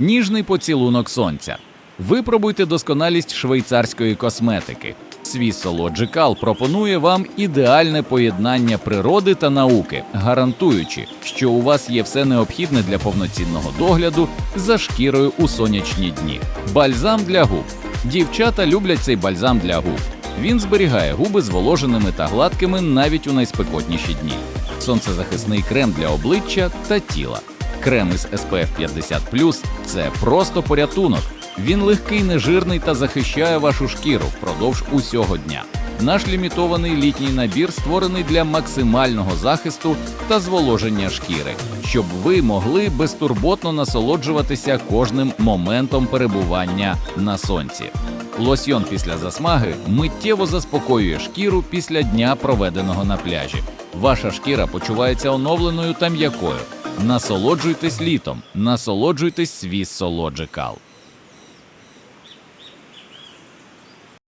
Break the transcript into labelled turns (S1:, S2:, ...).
S1: ніжний поцілунок сонця. Випробуйте досконалість швейцарської косметики. Свіс Logical пропонує вам ідеальне поєднання природи та науки, гарантуючи, що у вас є все необхідне для повноцінного догляду за шкірою у сонячні дні. Бальзам для губ. Дівчата люблять цей бальзам для губ. Він зберігає губи зволоженими та гладкими навіть у найспекотніші дні. Сонцезахисний крем для обличчя та тіла. Крем із SPF 50 це просто порятунок. Він легкий, нежирний та захищає вашу шкіру впродовж усього дня. Наш лімітований літній набір створений для максимального захисту та зволоження шкіри, щоб ви могли безтурботно насолоджуватися кожним моментом перебування на сонці. Лосьйон після засмаги миттєво заспокоює шкіру після дня, проведеного на пляжі. Ваша шкіра почувається оновленою та м'якою. Насолоджуйтесь літом, насолоджуйтесь свіс Logical.